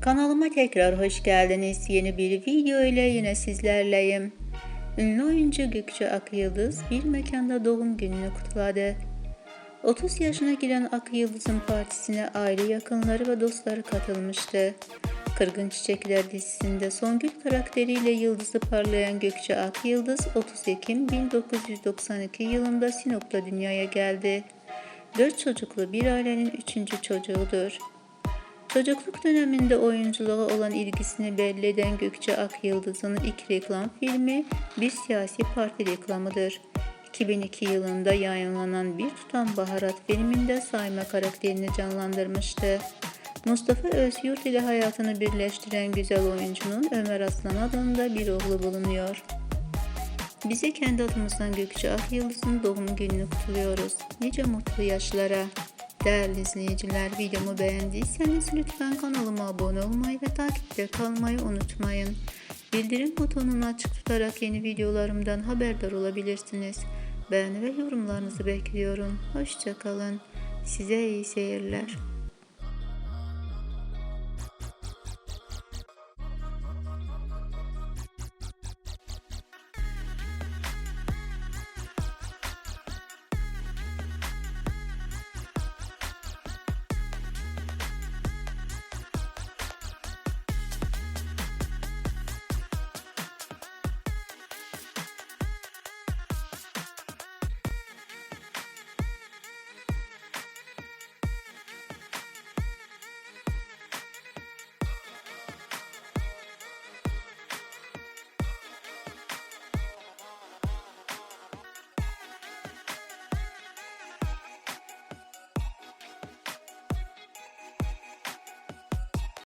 Kanalıma tekrar hoş geldiniz. Yeni bir video ile yine sizlerleyim. Ünlü oyuncu Gökçe Akyıldız bir mekanda doğum gününü kutladı. 30 yaşına giren Akyıldız'ın partisine aile yakınları ve dostları katılmıştı. Kırgın Çiçekler dizisinde Songül karakteriyle yıldızı parlayan Gökçe Akyıldız 30 Ekim 1992 yılında Sinop'ta dünyaya geldi. Dört çocuklu bir ailenin üçüncü çocuğudur. Çocukluk döneminde oyunculuğa olan ilgisini belli eden Gökçe Akyıldız'ın ilk reklam filmi bir siyasi parti reklamıdır. 2002 yılında yayınlanan Bir Tutam Baharat filminde Sayma karakterini canlandırmıştı. Mustafa Özyurt ile hayatını birleştiren güzel oyuncunun Ömer Aslan adında bir oğlu bulunuyor. Bize kendi adımızdan Gökçe Akyıldız'ın doğum gününü kutluyoruz. Nice mutlu yaşlara. Değerli izleyiciler videomu beğendiyseniz lütfen kanalıma abone olmayı ve takipte kalmayı unutmayın. Bildirim butonunu açık tutarak yeni videolarımdan haberdar olabilirsiniz. Beğeni ve yorumlarınızı bekliyorum. Hoşçakalın. Size iyi seyirler.